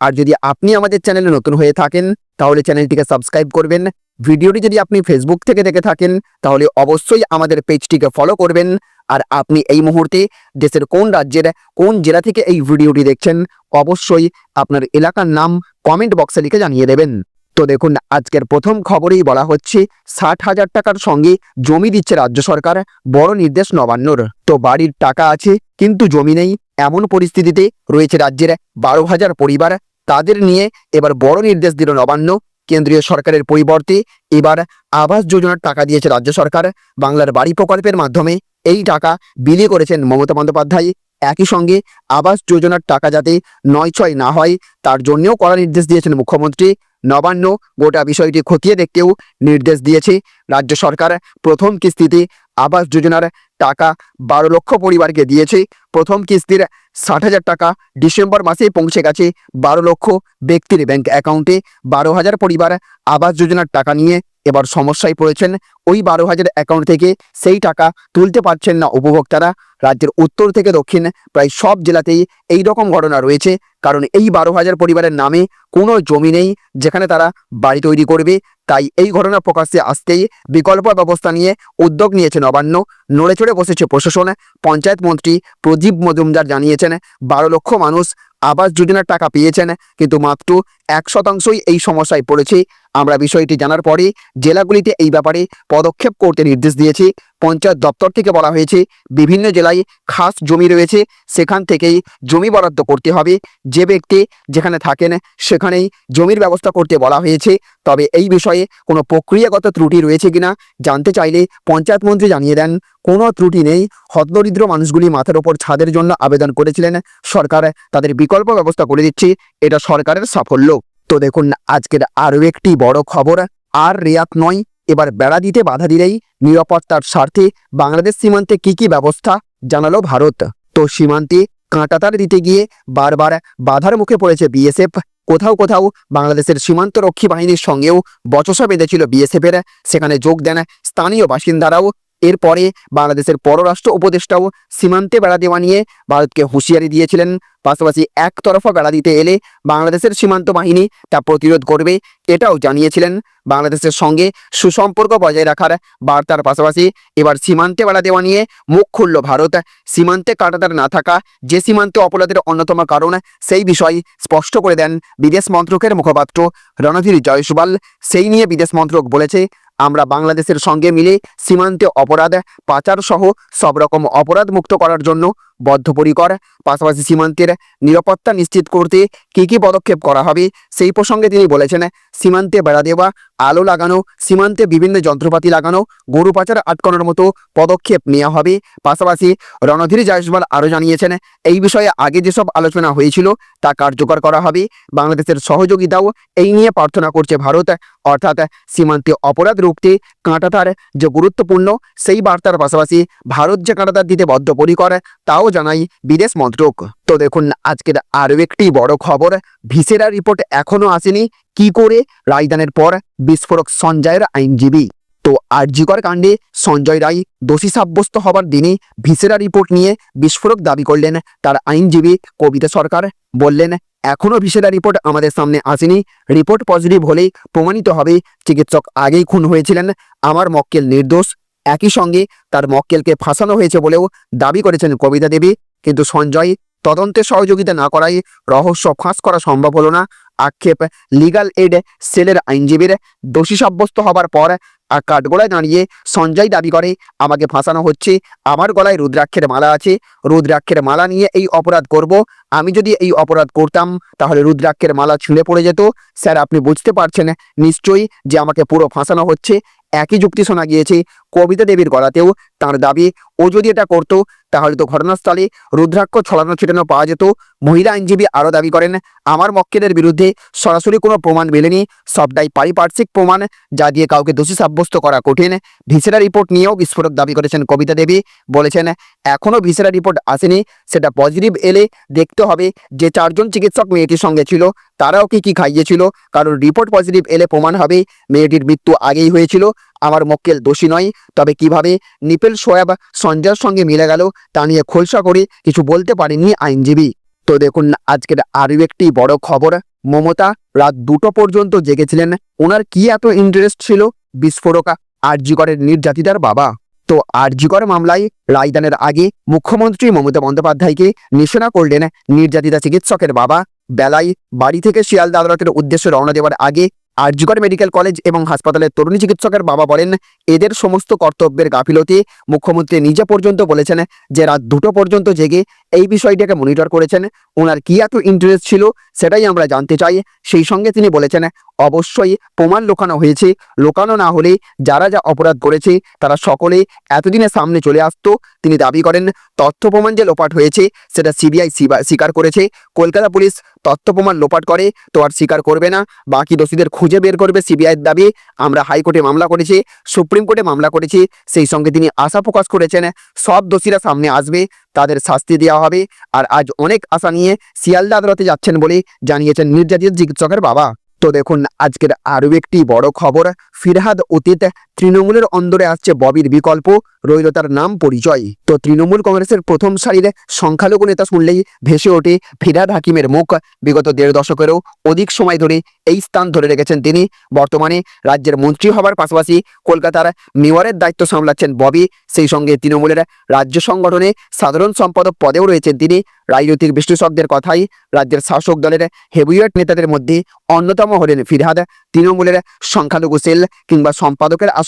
আর যদি আপনি আমাদের চ্যানেলে নতুন হয়ে থাকেন, তাহলে চ্যানেলটিকে সাবস্ক্রাইব করবেন। ভিডিওটি যদি আপনি ফেসবুক থেকে দেখে থাকেন, তাহলে অবশ্যই আমাদের পেজটিকে ফলো করবেন। আর আপনি এই মুহূর্তে দেশের কোন রাজ্যের, কোন জেলা থেকে এই ভিডিওটি দেখছেন, অবশ্যই আপনার এলাকার নাম কমেন্ট বক্সে লিখে জানিয়ে দেবেন। তো দেখুন, আজকের প্রথম খবরেই বলা হচ্ছে, ষাট হাজার টাকার সঙ্গে জমি দিচ্ছে রাজ্য সরকার, বড় নির্দেশ নবান্নর। তো বাড়ির টাকা আছে, কিন্তু জমি নেই। এমন পরিস্থিতিতে রয়েছে রাজ্যের বারো হাজার পরিবার। তাদের নিয়ে এবার বড় নির্দেশ দিল নবান্ন। কেন্দ্রীয় সরকারের পরিবর্তে এবার আবাস যোজনার টাকা দিয়েছে রাজ্য সরকার। বাংলার বাড়ি প্রকল্পের মাধ্যমে এই টাকা বিলি করেছেন মমতা বন্দ্যোপাধ্যায়। একই সঙ্গে আবাস যোজনার টাকা যাতে নয় ছয় না হয়, তার জন্যও কড়া নির্দেশ দিয়েছেন মুখ্যমন্ত্রী। নবান্ন গোটা বিষয়টি খতিয়ে দেখতেও নির্দেশ দিয়েছে রাজ্য সরকার। প্রথম কিস্তিতে আবাস যোজনার টাকা বারো লক্ষ পরিবারকে দিয়েছে। প্রথম কিস্তির ষাট হাজার টাকা ডিসেম্বর মাসেই পৌঁছে গেছে বারো লক্ষ ব্যক্তির ব্যাংক অ্যাকাউন্টে। বারো হাজার পরিবার আবাস যোজনার টাকা নিয়ে এবার সমস্যায় পড়েছেন ওই বারো হাজার অ্যাকাউন্ট থেকে সেই টাকা তুলতে পারছেন না উপভোক্তারা। রাজ্যের উত্তর থেকে দক্ষিণ প্রায় সব জেলাতেই এই রকম ঘটনা রয়েছে। কারণ এই বারো হাজার পরিবারের নামে কোনো জমি নেই যেখানে তারা বাড়ি তৈরি করবে। তাই এই ঘটনা প্রকাশ্যে আসতেই বিকল্প ব্যবস্থা নিয়ে উদ্যোগ নিয়েছে নবান্ন নড়ে চড়ে বসেছে প্রশাসন। পঞ্চায়েত মন্ত্রী প্রদীপ মজুমদার জানিয়েছেন, বারো লক্ষ মানুষ আবাস যোজনার টাকা পেয়েছেন। কিন্তু মাত্র এক শতাংশই এই সমস্যায় পড়েছে। আমরা বিষয়টি জানার পরে জেলাগুলিতে এই ব্যাপারে পদক্ষেপ করতে নির্দেশ দিয়েছি। পঞ্চায়েত দপ্তর থেকে বলা হয়েছে, বিভিন্ন জেলায় খাস জমি রয়েছে, সেখান থেকেই জমি বরাদ্দ করতে হবে। যে ব্যক্তি যেখানে থাকেন সেখানেই জমির ব্যবস্থা করতে বলা হয়েছে। তবে এই বিষয়ে কোনো প্রক্রিয়াগত ত্রুটি রয়েছে কিনা জানতে চাইলে পঞ্চায়েত মন্ত্রী জানিয়ে দেন, কোনো ত্রুটি নেই। হতদরিদ্র মানুষগুলি মাথার ওপর ছাদের জন্য আবেদন করেছিলেন। সরকার তাদের বিকল্প ব্যবস্থা করে দিচ্ছে। এটা সরকারের সাফল্য। তো দেখুন, আজকের আরও একটি বড় খবর। আর রেয়াত নয়, এবার বেড়া দিতে বাধা দিলেই নিরাপত্তার স্বার্থে বাংলাদেশ সীমান্তে কি কি ব্যবস্থা জানালো ভারত। তো সীমান্তে কাঁটাতার দিতে গিয়ে বারবার বাধার মুখে পড়েছে বিএসএফ। কোথাও কোথাও বাংলাদেশের সীমান্ত রক্ষী বাহিনীর সঙ্গেও বচসা বেঁধেছিল বিএসএফের। সেখানে যোগ দেন স্থানীয় বাসিন্দারাও। এরপরে বাংলাদেশের পররাষ্ট্র উপদেষ্টাও সীমান্তে বেড়া দেওয়া নিয়ে ভারতকে হুঁশিয়ারি দিয়েছিলেন। পাশাপাশি একতরফা বেড়া দিতে এলে বাংলাদেশের সীমান্ত বাহিনী তা প্রতিরোধ করবে এটাও জানিয়েছিলেন। বাংলাদেশের সঙ্গে সুসম্পর্ক বজায় রাখার বার্তার পাশাপাশি এবার সীমান্তে বেড়া দেওয়া নিয়ে মুখ খুলল ভারত। সীমান্তে কাটাতার না থাকা যে সীমান্তে অপরাধের অন্যতম কারণ, সেই বিষয় স্পষ্ট করে দেন বিদেশ মন্ত্রকের মুখপাত্র রণধীর জয়সওয়াল। সেই নিয়ে বিদেশ মন্ত্রক বলেছে আমরা বাংলাদেশের সঙ্গে মিলে সীমান্তে অপরাধ পাচার সহ সব রকম অপরাধ মুক্ত করার জন্য বদ্ধপরিকর, পাশাপাশি সীমান্তের নিরাপত্তা নিশ্চিত করতে কী কী পদক্ষেপ করা হবে সেই প্রসঙ্গে তিনি বলেছেন, সীমান্তে বেড়া দেওয়া, আলো লাগানো, সীমান্তে বিভিন্ন যন্ত্রপাতি লাগানো, গরু পাচার আটকানোর মতো পদক্ষেপ নেওয়া হবে। পাশাপাশি রণধীর জয়সওয়াল আরও জানিয়েছেন, এই বিষয়ে আগে যেসব আলোচনা হয়েছিল তা কার্যকর করা হবে। বাংলাদেশের সহযোগিতাও এই নিয়ে প্রার্থনা করছে ভারত। অর্থাৎ সীমান্তে অপরাধ রুখতে কাঁটাতার যে গুরুত্বপূর্ণ, সেই বার্তার পাশাপাশি ভারত যে কাঁটাতার দিতে বদ্ধপরিকর, তাও জানাই বিদেশ মন্ত্রক। তো দেখুন, আজকের আরও একটি বড় খবর। ভিসেরা রিপোর্ট এখনও আসেনি। কি করে? রায়দানের পর বিস্ফোরক সঞ্জয়ের আইনজীবী। তো আরজিকর কাণ্ডে সঞ্জয় রায় দোষী সাব্যস্ত হবার দিনে ভিসেরা রিপোর্ট নিয়ে বিস্ফোরক দাবি করলেন। তার আইনজীবী কবিতা সরকার বললেন এখনও ভিসেরা রিপোর্ট আমাদের সামনে আসেনি। রিপোর্ট পজিটিভ হলেই প্রমাণিত হবে। চিকিৎসক আগেই খুন হয়েছিলেন। আমার মক্কেল নির্দোষ একই সঙ্গে তার মক্কেলকে ফাঁসানো হয়েছে বলেও দাবি করেছেন কবিতা দেবী। কিন্তু সঞ্জয় তদন্তে সহযোগিতা না করায় রহস্য ফাঁস করা সম্ভব হলো না। আক্ষেপ লিগাল এড সেলের আইনজীবীর দোষী সাব্যস্ত হবার পর আর কাঠগোড়ায় দাঁড়িয়ে সঞ্জয় দাবি করে, আমাকে ফাঁসানো হচ্ছে, আমার গলায় রুদ্রাক্ষের মালা আছে, রুদ্রাক্ষের মালা নিয়ে এই অপরাধ করব। আমি যদি এই অপরাধ করতাম, তাহলে রুদ্রাক্ষের মালা ছিঁড়ে পড়ে যেত। স্যার, আপনি বুঝতে পারছেন নিশ্চয়ই যে আমাকে পুরো ফাঁসানো হচ্ছে। একই যুক্তি শোনা গিয়েছে কবিতা দেবীর গলাতেও। তার দাবি, ও যদি এটা করতো, তাহলে তো ঘটনাস্থলে রুদ্রাক্ষ ছড়ানো ছিটানো পাওয়া যেত। মহিলা আইনজীবী আরও দাবি করেন, আমার মক্কেলের বিরুদ্ধে সরাসরি কোনো প্রমাণ মেলেনি। সবটাই পারিপার্শ্বিক প্রমাণ, যা দিয়ে কাউকে দোষী সাব্যস্ত করা কঠিন। ভিসেরা রিপোর্ট নিয়েও বিস্ফোরক দাবি করেছেন কবিতা দেবী। বলেছেন এখনও ভিসেরা রিপোর্ট আসেনি। সেটা পজিটিভ এলে দেখতে হবে যে চারজন চিকিৎসক মেয়েটির সঙ্গে ছিল। তারাও কি কি খাইয়েছিল? কারণ রিপোর্ট পজিটিভ এলে প্রমাণ হবে, মেয়েটির মৃত্যু আগেই হয়েছিল। আমার মক্কেল দোষী নয়। তবে কীভাবে? নিপেল, সোয়াব, সঞ্জয়ের সঙ্গে মিলে গেল। তা নিয়ে খোলসা করে কিছু বলতে পারেনি আইনজীবী। তো দেখুন, আজকের আরও একটি বড় খবর। মমতা রাত দুটো পর্যন্ত জেগেছিলেন। ওনার কি এত ইন্টারেস্ট ছিল? বিস্ফোরকা আরজিকরের নির্যাতিতার বাবা। তো আরজিকর মামলায় রায়দানের আগে মুখ্যমন্ত্রী মমতা বন্দ্যোপাধ্যায়কে নিশানা করলেন নির্যাতিতা চিকিৎসকের বাবা। বেলায় বাড়ি থেকে শিয়ালদা আদালতের উদ্দেশ্যে রওনা দেওয়ার আগে আরজিকর মেডিকেল কলেজ এবং হাসপাতালের তরুণী চিকিৎসকের বাবা বলেন, এদের সমস্ত কর্তব্যের গাফিলতি মুখ্যমন্ত্রী নিজে পর্যন্ত বলেছেন যে রাত দুটো পর্যন্ত জেগে এই বিষয়টাকে মনিটর করেছেন। ওনার কি এত ইন্টারেস্ট ছিল সেটাই আমরা জানতে চাই। সেই সঙ্গে তিনি বলেছেন, অবশ্যই প্রমাণ লোকানো হয়েছে। লোকানো না হলে যারা যা অপরাধ করেছে, তারা সকলে এতদিনে সামনে চলে আসতো। তিনি দাবি করেন, তথ্য প্রমাণ যে লোপাট হয়েছে, সেটা সিবিআই স্বীকার করেছে। কলকাতা পুলিশ তথ্য প্রমাণ লোপাট করে, তো আর স্বীকার করবে না। বাকি দোষীদের খুঁজে বের করবে সিবিআইয়ের দাবি। আমরা হাইকোর্টে মামলা করেছি, সুপ্রিম কোর্টে মামলা করেছি। সেই সঙ্গে তিনি আশা প্রকাশ করেছেন, সব দোষীরা সামনে আসবে। তাদের শাস্তি দেওয়া হবে। আর আজ অনেক আশা নিয়ে শিয়ালদা আদালতে যাচ্ছেন বলে জানিয়েছেন নির্যাতিত চিকিৎসকের বাবা। তো দেখুন, আজকের আরও একটি বড় খবর, ফিরহাদ অতীত তৃণমূলের অন্দরে আসছে ববির বিকল্প, রইল তার নাম পরিচয়। তো তৃণমূল কংগ্রেসের প্রথম সারির সংখ্যালঘু নেতা শুনলেই ভেসে ওঠে ফিরহাদ হাকিমের মুখ। বিগত দেড় দশকেরও অধিক সময় ধরে এই স্থান ধরে রেখেছেন তিনি। বর্তমানে রাজ্যের মন্ত্রী হবার পাশাপাশি কলকাতার মেয়রের দায়িত্ব সামলাচ্ছেন ববি। সেই সঙ্গে তৃণমূলের রাজ্য সংগঠনে সাধারণ সম্পাদক পদেও রয়েছেন তিনি। রাজনৈতিক বিশ্লেষকদের কথাই রাজ্যের শাসক দলের হেভিওয়েট নেতাদের মধ্যে অন্যতম হলেন ফিরহাদ। তৃণমূলের সংখ্যালঘু সেল কিংবা সম্পাদকের আসনে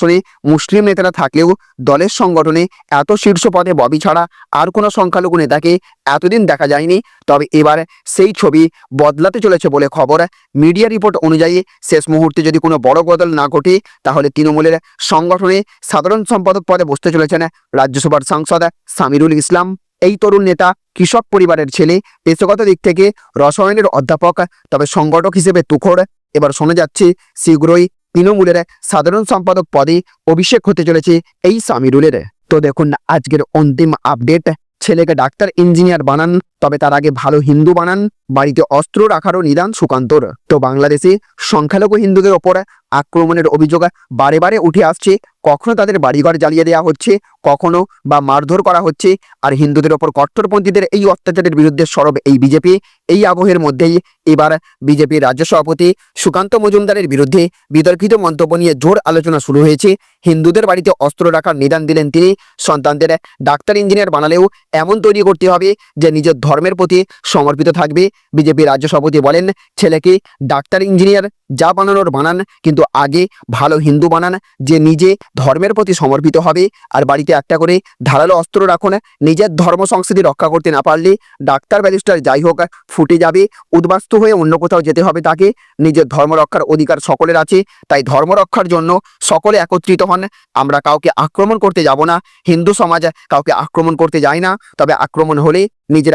মুসলিম নেতারা থাকলেও দলের সংগঠনে এত শীর্ষ পদে ববি ছাড়া আর কোনো সংখ্যালঘু নেতাকে এতদিন দেখা যায়নি। তবে এবার সেই ছবি বদলাতে চলেছে বলে খবর। মিডিয়া রিপোর্ট অনুযায়ী শেষ মুহূর্তে যদি কোনো বড় বদল না ঘটে, তাহলে তৃণমূলের সংগঠনে সাধারণ সম্পাদক পদে বসতে চলেছেন রাজ্যসভার সাংসদ সামিরুল ইসলাম। এই তরুণ নেতা কৃষক পরিবারের ছেলে। পেশাগত দিক থেকে রসায়নের অধ্যাপক, তবে সংগঠক হিসেবে তুখর এবার শোনা যাচ্ছে, শীঘ্রই তৃণমূলের সাধারণ সম্পাদক পদে অভিষেক হতে চলেছে এই সামিরুলের তো দেখুন, আজকের অন্তিম আপডেট ছেলেকে ডাক্তার ইঞ্জিনিয়ার বানান তবে তার আগে ভালো হিন্দু বানান। বাড়িতে অস্ত্র রাখারও নিদান সুকান্তর। তো বাংলাদেশে সংখ্যালঘু হিন্দুদের ওপর আক্রমণের অভিযোগ বারে বারে উঠে আসছে। কখনো তাদের বাড়িঘর জ্বালিয়ে দেওয়া হচ্ছে, কখনো বা মারধর করা হচ্ছে। আর হিন্দুদের ওপর কট্টরপন্থীদের এই অত্যাচারের বিরুদ্ধে সরব এই বিজেপি। এই আবহের মধ্যেই এবার বিজেপির রাজ্য সভাপতি সুকান্ত মজুমদারের বিরুদ্ধে বিতর্কিত মন্তব্য নিয়ে জোর আলোচনা শুরু হয়েছে। হিন্দুদের বাড়িতে অস্ত্র রাখার নিদান দিলেন তিনি। সন্তানদের ডাক্তার ইঞ্জিনিয়ার বানালেও এমন তৈরি করতে হবে যে নিজের ধর্মের প্রতি সমর্পিত থাকবে। বিজেপি রাজ্য সভাপতি বলেন ছেলেকে ডাক্তার, ইঞ্জিনিয়ার? যা বানানোর বানান, কিন্তু আগে ভালো হিন্দু বানান, যে নিজে ধর্মের প্রতি সমর্পিত হবে। আর বাড়িতে একটা করে ধারালো অস্ত্র রাখুন, নিজের ধর্ম সংস্কৃতি রক্ষা করতে না পারলে ডাক্তার, ব্যারিস্টার যাই হোক, ফুটে যাবে, উদ্বাস্তু হয়ে অন্য কোথাও যেতে হবে তাকে। নিজের ধর্ম রক্ষার অধিকার সকলের আছে, তাই ধর্ম রক্ষার জন্য সকলে একত্রিত হন। আমরা কাউকে আক্রমণ করতে যাব না। হিন্দু সমাজ কাউকে আক্রমণ করতে যায় না, তবে আক্রমণ হলে নিজের